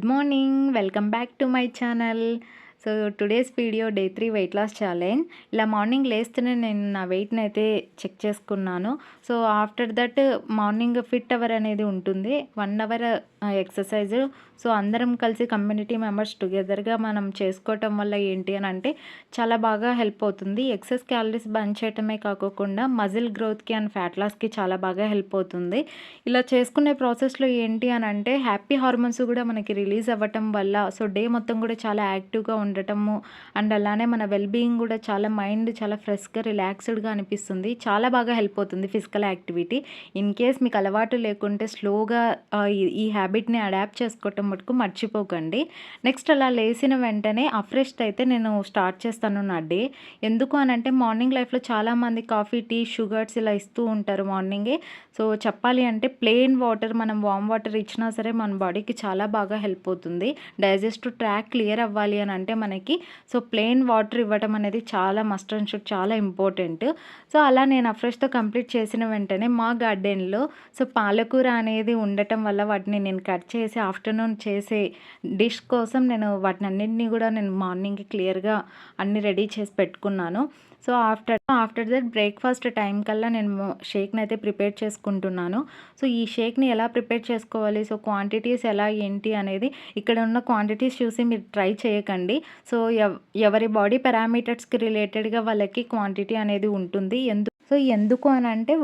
Good morning welcome back to my channel so today's video day three weight loss challenge ఇలా morning లేస్తేనే నేను నా వెయిట్ని అయితే చెక్ చేసుకున్నాను so after that morning fit hour అనేది ఉంటుంది వన్ అవర్ ఎక్సర్సైజ్ సో అందరం కలిసి కమ్యూనిటీ మెంబర్స్ టుగెదర్గా మనం చేసుకోవటం వల్ల ఏంటి అని అంటే చాలా బాగా హెల్ప్ అవుతుంది ఎక్సెస్ క్యాలరీస్ బర్న్ చేయటమే కాకుండా మజిల్ గ్రోత్కి అండ్ ఫ్యాట్ లాస్కి చాలా బాగా హెల్ప్ అవుతుంది ఇలా చేసుకునే ప్రాసెస్లో ఏంటి అని అంటే హ్యాపీ హార్మోన్స్ కూడా మనకి రిలీజ్ అవ్వటం వల్ల సో డే మొత్తం కూడా చాలా యాక్టివ్గా ఉండటము అండ్ అలానే మన వెల్బీయింగ్ కూడా చాలా మైండ్ చాలా ఫ్రెష్గా రిలాక్స్డ్గా అనిపిస్తుంది చాలా బాగా హెల్ప్ అవుతుంది ఫిజికల్ యాక్టివిటీ ఇన్ కేస్ మీకు అలవాటు లేకుంటే స్లోగా ఈ హ్యాబిట్ని అడాప్ట్ చేసుకోవటం మటుకు మర్చిపోకండి నెక్స్ట్ అలా లేచిన వెంటనే అఫ్రెష్ అయితే నేను స్టార్ట్ చేస్తాను నా డే ఎందుకు అని అంటే మార్నింగ్ లైఫ్లో చాలామంది కాఫీ టీ షుగర్స్ ఇలా ఇస్తూ ఉంటారు మార్నింగే సో చెప్పాలి అంటే ప్లెయిన్ వాటర్ మనం వామ్ వాటర్ ఇచ్చినా సరే మన బాడీకి చాలా బాగా హెల్ప్ అవుతుంది డైజెస్ట్ ట్రాక్ క్లియర్ అవ్వాలి అని అంటే మనకి సో ప్లెయిన్ వాటర్ ఇవ్వటం అనేది చాలా మస్ట్ అండ్ షుడ్ చాలా ఇంపార్టెంట్ సో అలా నేను అఫ్రెష్తో కంప్లీట్ చేసిన వెంటనే మా గార్డెన్లో సో పాలకూర అనేది ఉండటం వల్ల వాటిని నేను కట్ చేసి ఆఫ్టర్నూన్ చేసే డిష్ కోసం నేను వాటిని అన్నింటినీ కూడా నేను మార్నింగ్ క్లియర్గా అన్ని రెడీ చేసి పెట్టుకున్నాను so after after that breakfast time కల్లా నేను షేక్ని అయితే ప్రిపేర్ చేసుకుంటున్నాను సో ఈ షేక్ని ఎలా ప్రిపేర్ చేసుకోవాలి సో క్వాంటిటీస్ ఎలా ఏంటి అనేది ఇక్కడ ఉన్న క్వాంటిటీస్ చూసి మీరు ట్రై చేయకండి సో ఎవరి బాడీ పారామీటర్స్కి రిలేటెడ్గా వాళ్ళకి క్వాంటిటీ అనేది ఉంటుంది ఎందు సో ఎందుకు అని అంటే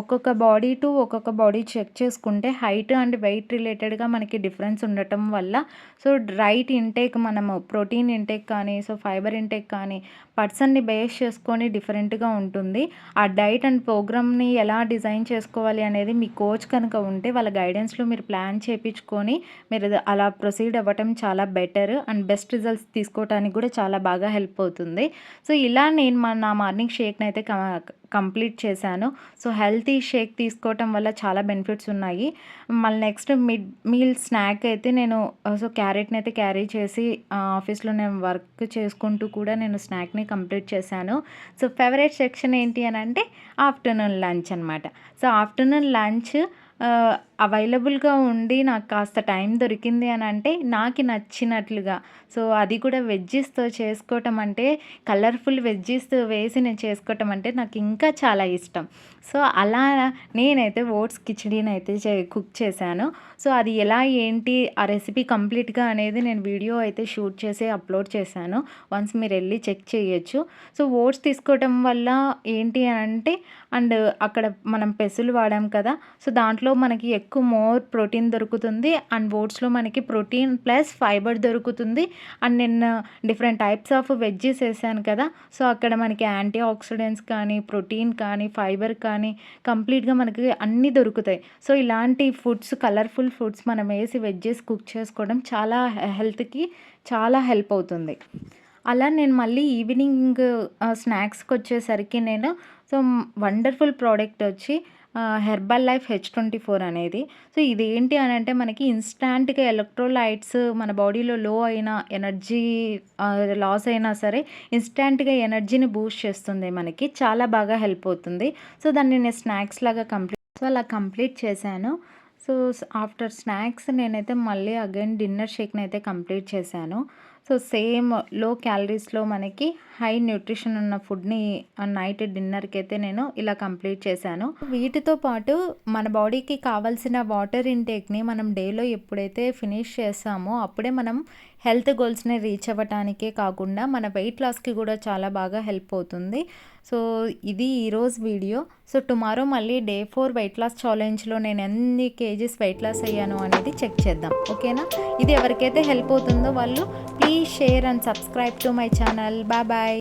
ఒక్కొక్క బాడీ టు ఒక్కొక్క బాడీ చెక్ చేసుకుంటే హైట్ అండ్ వెయిట్ రిలేటెడ్గా మనకి డిఫరెన్స్ ఉండటం వల్ల సో రైట్ ఇంటేక్ మనము ప్రోటీన్ ఇంటేక్ కానీ సో ఫైబర్ ఇంటేక్ కానీ పర్సన్ని బేస్ చేసుకొని డిఫరెంట్గా ఉంటుంది ఆ డైట్ అండ్ ప్రోగ్రామ్ని ఎలా డిజైన్ చేసుకోవాలి అనేది మీ కోచ్ కనుక ఉంటే వాళ్ళ గైడెన్స్లో మీరు ప్లాన్ చేయించుకొని మీరు అలా ప్రొసీడ్ అవ్వటం చాలా బెటర్ అండ్ బెస్ట్ రిజల్ట్స్ తీసుకోవడానికి కూడా చాలా బాగా హెల్ప్ అవుతుంది సో ఇలా నేను మా నా మార్నింగ్ షేక్ని అయితే కంప్లీట్ చేశాను సో హెల్తీ షేక్ తీసుకోవటం వల్ల చాలా బెనిఫిట్స్ ఉన్నాయి మళ్ళీ నెక్స్ట్ మిడ్ మీల్ స్నాక్ అయితే నేను సో క్యారెట్ని అయితే క్యారీ చేసి ఆఫీస్లో నేను వర్క్ చేసుకుంటూ కూడా నేను స్నాక్ని కంప్లీట్ చేశాను సో ఫేవరెట్ సెక్షన్ ఏంటి అని అంటే ఆఫ్టర్నూన్ లంచ్ అనమాట సో ఆఫ్టర్నూన్ లంచ్ అవైలబుల్గా ఉండి నాకు కాస్త టైం దొరికింది అని అంటే నాకు నచ్చినట్లుగా సో అది కూడా వెజ్జెస్తో చేసుకోవటం అంటే కలర్ఫుల్ వెజ్జెస్తో వేసి నేను చేసుకోవటం అంటే నాకు ఇంకా చాలా ఇష్టం సో అలా నేనైతే ఓట్స్ కిచడీని అయితే చే కుక్ చేశాను సో అది ఎలా ఏంటి ఆ రెసిపీ కంప్లీట్గా అనేది నేను వీడియో అయితే షూట్ చేసి అప్లోడ్ చేశాను వన్స్ మీరు వెళ్ళి చెక్ చేయొచ్చు సో ఓట్స్ తీసుకోవటం వల్ల ఏంటి అని అంటే అండ్ అక్కడ మనం పెసులు వాడాం కదా సో దాంట్లో మనకి ఎక్కువ మోర్ ప్రోటీన్ దొరుకుతుంది అండ్ ఓట్స్లో మనకి ప్రోటీన్ ప్లస్ ఫైబర్ దొరుకుతుంది అండ్ నేను డిఫరెంట్ టైప్స్ ఆఫ్ వెజ్జెస్ వేసాను కదా సో అక్కడ మనకి యాంటీ ఆక్సిడెంట్స్ కానీ ప్రోటీన్ కానీ ఫైబర్ కానీ కంప్లీట్గా మనకి అన్నీ దొరుకుతాయి సో ఇలాంటి ఫుడ్స్ కలర్ఫుల్ ఫుడ్స్ మనం వేసి వెజ్జెస్ కుక్ చేసుకోవడం చాలా హెల్త్కి చాలా హెల్ప్ అవుతుంది అలా నేను మళ్ళీ ఈవినింగ్ స్నాక్స్కి వచ్చేసరికి నేను సో వండర్ఫుల్ ప్రోడక్ట్ వచ్చి Herbalife H twenty four అనేది సో ఇది ఏంటి అని అంటే మనకి ఇన్స్టాంట్గా ఎలక్ట్రోలైట్స్ మన బాడీలో లో అయిన ఎనర్జీ లాస్ అయినా సరే ఇన్స్టాంట్గా ఎనర్జీని బూస్ట్ చేస్తుంది మనకి చాలా బాగా హెల్ప్ అవుతుంది సో దాన్ని నేను స్నాక్స్ లాగా కంప్లీట్ సో అలా కంప్లీట్ చేశాను సో ఆఫ్టర్ స్నాక్స్ నేనైతే మళ్ళీ అగైన్ డిన్నర్ షేక్ని అయితే కంప్లీట్ చేశాను సో సేమ్ లో క్యాలరీస్లో మనకి హై న్యూట్రిషన్ ఉన్న ఫుడ్ని నైట్ డిన్నర్కి అయితే నేను ఇలా కంప్లీట్ చేశాను వీటితో పాటు మన బాడీకి కావాల్సిన వాటర్ ఇంటేక్ని మనం డేలో ఎప్పుడైతే ఫినిష్ చేస్తామో అప్పుడే మనం హెల్త్ గోల్స్ని రీచ్ అవ్వటానికే కాకుండా మన వెయిట్ లాస్కి కూడా చాలా బాగా హెల్ప్ అవుతుంది సో ఇది ఈరోజు వీడియో సో టుమారో మళ్ళీ డే ఫోర్ వెయిట్ లాస్ ఛాలెంజ్లో నేను ఎన్ని కేజీస్ వెయిట్ లాస్ అయ్యాను అనేది చెక్ చేద్దాం ఓకేనా ఇది ఎవరికైతే హెల్ప్ అవుతుందో వాళ్ళు please Share and subscribe to my channel. Bye bye.